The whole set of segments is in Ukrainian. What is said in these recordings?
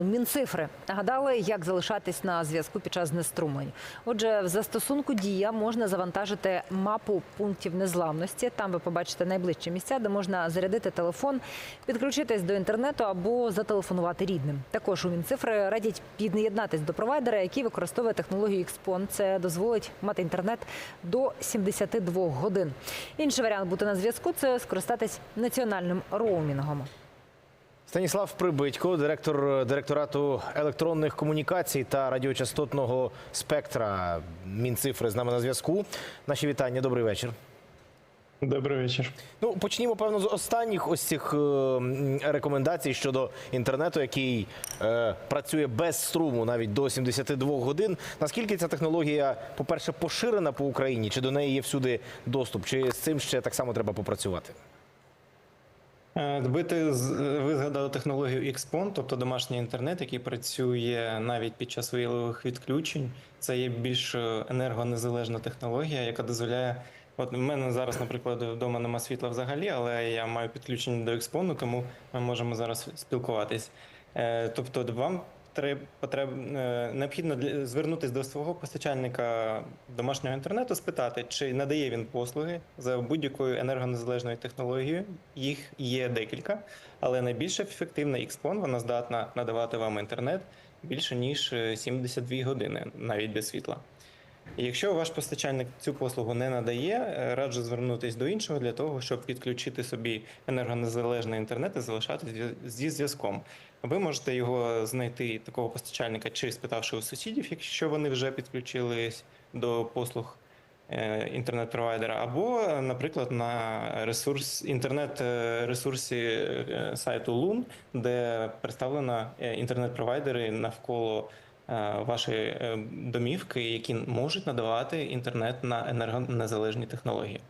Мінцифри нагадали, як залишатись на зв'язку під час знеструмлень. Отже, в застосунку дія можна завантажити мапу пунктів незламності. Там ви побачите найближчі місця, де можна зарядити телефон, підключитись до інтернету або зателефонувати рідним. Також у Мінцифри радять під'єднатись до провайдера, який використовує технологію XPON. Це дозволить мати інтернет до 72 годин. Інший варіант бути на зв'язку це скористатись національним роумінгом. Станіслав Прибитько, директор директорату електронних комунікацій та радіочастотного спектра Мінцифри з нами на зв'язку. Наші вітання. Добрий вечір. Добрий вечір. Ну почнімо певно з останніх ось цих е, рекомендацій щодо інтернету, який е, працює без струму навіть до 72 годин. Наскільки ця технологія, по-перше, поширена по Україні, чи до неї є всюди доступ, чи з цим ще так само треба попрацювати? Е, Ви, згадали технологію XPON, тобто домашній інтернет, який працює навіть під час виявливих відключень. Це є більш е, енергонезалежна технологія, яка дозволяє. От в мене зараз, наприклад, вдома нема світла взагалі, але я маю підключення до XPON, тому ми можемо зараз спілкуватись. Е, Тобто, вам потреб, е, необхідно звернутися до свого постачальника домашнього інтернету, спитати, чи надає він послуги за будь-якою енергонезалежною технологією. Їх є декілька, але найбільш ефективна XPON, вона здатна надавати вам інтернет більше ніж е, 72 години, навіть без світла. Якщо ваш постачальник цю послугу не надає, е, раджу звернутися до іншого для того, щоб підключити собі енергонезалежний інтернет і залишатися зі зв'язком. Ви можете його знайти такого постачальника, чи спитавши у сусідів, якщо вони вже підключились до послуг е, інтернет-провайдера, або, наприклад, на ресурс інтернет-ресурсі сайту Loon, де представлено е, інтернет-провайдери навколо е, вашої е, домівки, які можуть надавати інтернет на енергонезалежні технології.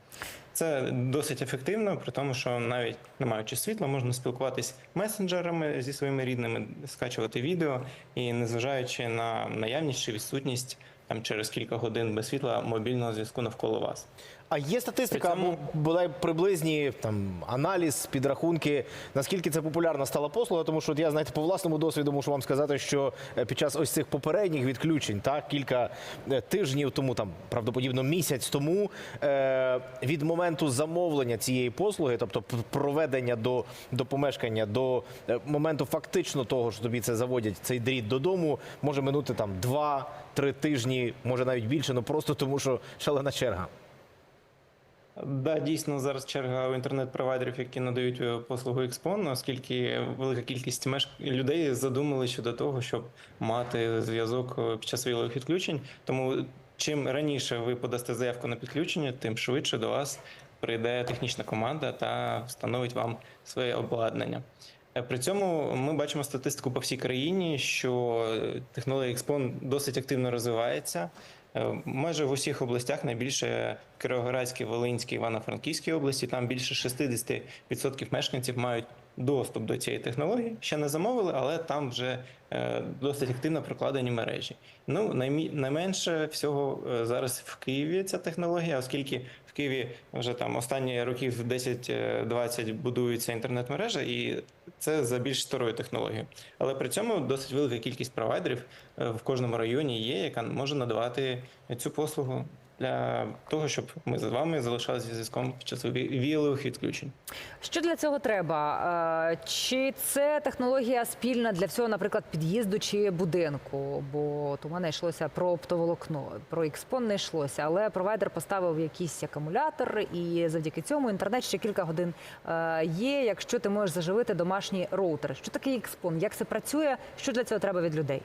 Це досить ефективно, при тому, що навіть не маючи світла, можна спілкуватись месенджерами зі своїми рідними, скачувати відео і незважаючи на наявність чи відсутність там через кілька годин без світла мобільного зв'язку навколо вас. А є статистика При цьому- або приблизні там аналіз, підрахунки, наскільки це популярна стала послуга? Тому що от я знаєте, по власному досвіду можу вам сказати, що е, під час ось цих попередніх відключень, так кілька е, тижнів тому, там правдоподібно місяць тому, е, від моменту замовлення цієї послуги, тобто проведення до, до помешкання, до е, моменту фактично того, що тобі це заводять цей дріт додому, може минути там два-три тижні, може навіть більше, ну просто тому, що шалена черга. Да, дійсно зараз черга у інтернет-провайдерів, які надають е, послугу XPON, оскільки велика кількість меш... людей задумали щодо того, щоб мати зв'язок е, під час віялових відключень. Тому чим раніше ви подасте заявку на підключення, тим швидше до вас прийде технічна команда та встановить вам своє обладнання. Е, При цьому ми бачимо статистику по всій країні, що технологія XPON досить активно розвивається. Е, Майже в усіх областях найбільше Кіровоградській, Волинській, Івано-Франківській області. Там більше 60% мешканців мають доступ до цієї технології. Ще не замовили, але там вже е, досить активно прокладені мережі. Ну найменше всього е, зараз в Києві ця технологія, оскільки Києві вже там останні років 10-20 будується інтернет-мережа, і це за більш старою технологією. Але при цьому досить велика кількість провайдерів е, в кожному районі є, яка може надавати цю послугу для того, щоб ми з вами залишалися зв'язком під час ві- віялових відключень. Що для цього треба? Е, Чи це технологія спільна для всього, наприклад, під'їзду чи будинку? Бо от у мене йшлося про оптоволокно, про експон не йшлося, але провайдер поставив якийсь акумулятор, і завдяки цьому інтернет ще кілька годин е, є. Якщо ти можеш заживити домашній роутер. Що таке експон? Як це працює? Що для цього треба від людей?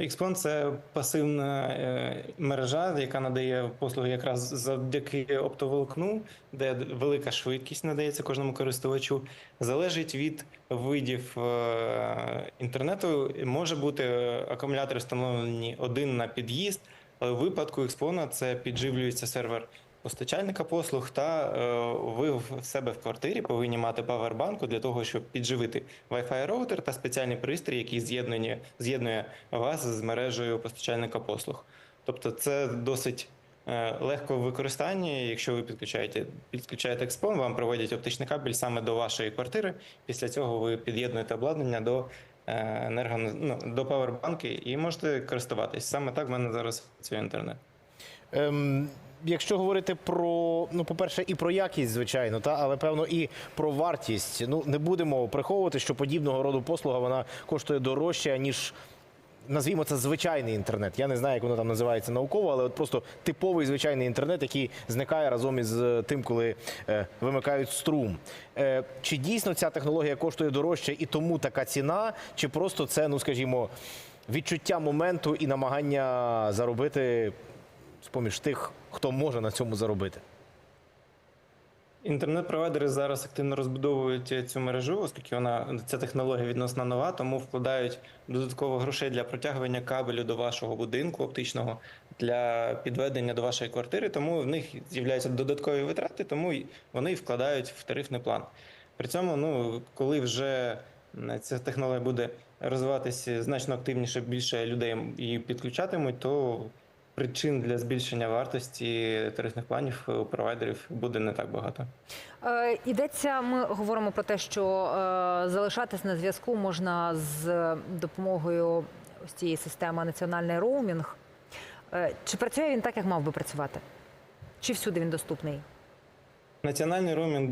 XPON – це пасивна е, мережа, яка надає послуги якраз завдяки оптоволокну, де велика швидкість надається кожному користувачу. Залежить від видів е, інтернету. Може бути е, акумулятори встановлені один на під'їзд, але в випадку XPON це підживлюється сервер постачальника послуг, та е, ви в себе в квартирі повинні мати павербанку для того, щоб підживити Wi-Fi роутер та спеціальний пристрій, який з'єднує, з'єднує вас з мережею постачальника послуг. Тобто, це досить е, легко в використанні. Якщо ви підключаєте підключаєте експон, вам проводять оптичний кабель саме до вашої квартири. Після цього ви під'єднуєте обладнання до е, енерго ну, до павербанки і можете користуватись. Саме так в мене зараз працює інтернет. Ем, якщо говорити про, ну, по-перше, і про якість, звичайно, та, але певно і про вартість. Ну, не будемо приховувати, що подібного роду послуга вона коштує дорожче, ніж. Назвімо це звичайний інтернет. Я не знаю, як воно там називається науково, але от просто типовий звичайний інтернет, який зникає разом із е, тим, коли е, вимикають струм. Е, чи дійсно ця технологія коштує дорожче і тому така ціна, чи просто це, ну скажімо, відчуття моменту і намагання заробити з-поміж тих, хто може на цьому заробити? Інтернет-провайдери зараз активно розбудовують цю мережу, оскільки вона ця технологія відносно нова, тому вкладають додатково грошей для протягування кабелю до вашого будинку оптичного для підведення до вашої квартири. Тому в них з'являються додаткові витрати, тому вони вкладають в тарифний план. При цьому, ну коли вже ця технологія буде розвиватися значно активніше, більше людей її підключатимуть, то причин для збільшення вартості тарифних планів у провайдерів буде не так багато. Е, Ідеться, ми говоримо про те, що е, залишатись на зв'язку можна з допомогою ось цієї системи національний роумінг. Е, Чи працює він так, як мав би працювати? Чи всюди він доступний? Національний роумінг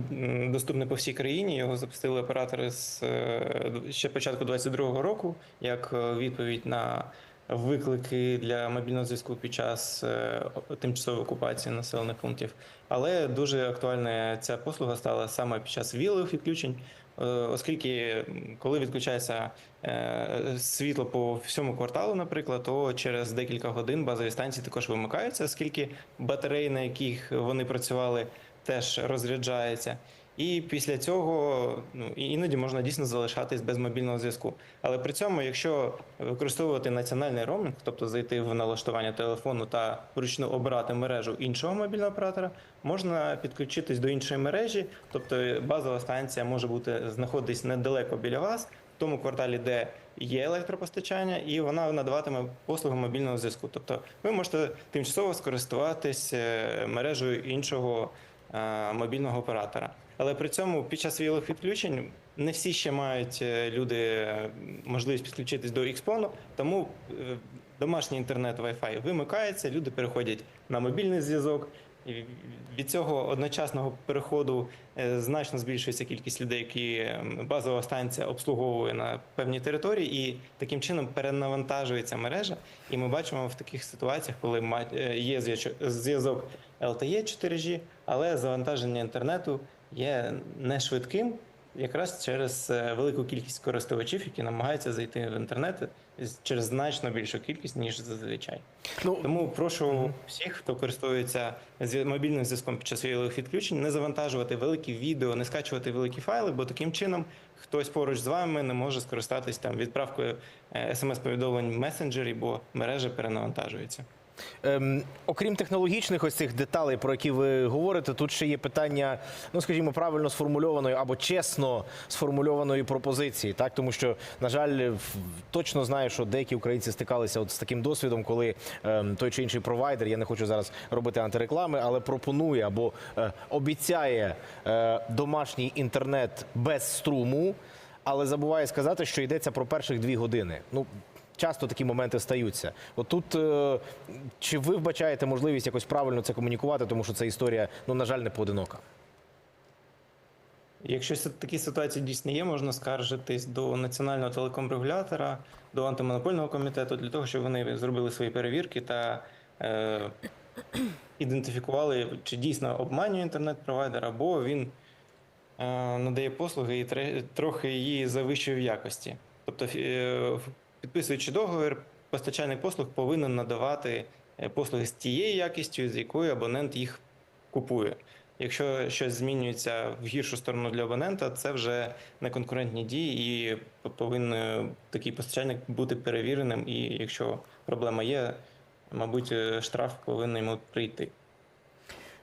доступний по всій країні. Його запустили оператори з е, ще початку 2022 року, як е, відповідь на виклики для мобільного зв'язку під час е, тимчасової окупації населених пунктів. Але дуже актуальна ця послуга стала саме під час вілових відключень, е, оскільки коли відключається е, світло по всьому кварталу, наприклад, то через декілька годин базові станції також вимикаються, оскільки батареї, на яких вони працювали, теж розряджається. І після цього ну, іноді можна дійсно залишатись без мобільного зв'язку. Але при цьому, якщо використовувати національний роумінг, тобто зайти в налаштування телефону та вручну обирати мережу іншого мобільного оператора, можна підключитись до іншої мережі, тобто базова станція може бути знаходитись недалеко біля вас, в тому кварталі, де є електропостачання, і вона надаватиме послуги мобільного зв'язку. Тобто ви можете тимчасово скористуватись е, мережею іншого е, мобільного оператора. Але при цьому під час віялових відключень не всі ще мають е, люди е, можливість підключитись до Xpon, тому е, домашній інтернет Wi-Fi вимикається, люди переходять на мобільний зв'язок. Від цього одночасного переходу значно збільшується кількість людей, які е, базова станція обслуговує на певній території, і таким чином перенавантажується мережа. І ми бачимо в таких ситуаціях, коли є зв'язок LTE 4G, але завантаження інтернету є не швидким, якраз через е, велику кількість користувачів, які намагаються зайти в інтернет через значно більшу кількість ніж зазвичай. Ну, Тому прошу всіх, хто користується мобільним зв'язком під час віялових відключень, не завантажувати великі відео, не скачувати великі файли, бо таким чином хтось поруч з вами не може скористатись там відправкою смс-повідомлень в месенджері, бо мережа перенавантажується. Ем, окрім технологічних ось цих деталей, про які ви говорите, тут ще є питання, ну скажімо, правильно сформульованої або чесно сформульованої пропозиції, так тому що, на жаль, точно знаю, що деякі українці стикалися от з таким досвідом, коли ем, той чи інший провайдер, я не хочу зараз робити антиреклами, але пропонує або е, обіцяє е, домашній інтернет без струму, але забуває сказати, що йдеться про перших дві години. Ну часто такі моменти стаються. От тут е, чи ви вбачаєте можливість якось правильно це комунікувати, тому що ця історія, ну на жаль, не поодинока. Якщо такі ситуації дійсно є, можна скаржитись до національного телекомрегулятора, до антимонопольного комітету для того, щоб вони зробили свої перевірки та е, ідентифікували, чи дійсно обманює інтернет-провайдер, або він е, надає послуги і трохи її завищує в якості. Тобто, е, підписуючи договір, постачальник послуг повинен надавати е, послуги з тією якістю, з якою абонент їх купує. Якщо щось змінюється в гіршу сторону для абонента, це вже неконкурентні дії, і повинен такий постачальник бути перевіреним. І якщо проблема є, мабуть, е, штраф повинен йому прийти.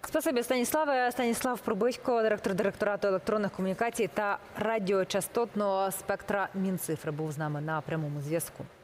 Спасибі, Станіславе. Станіслав Пробитько, директор директорату електронних комунікацій та радіочастотного спектра Мінцифри, був з нами на прямому зв'язку.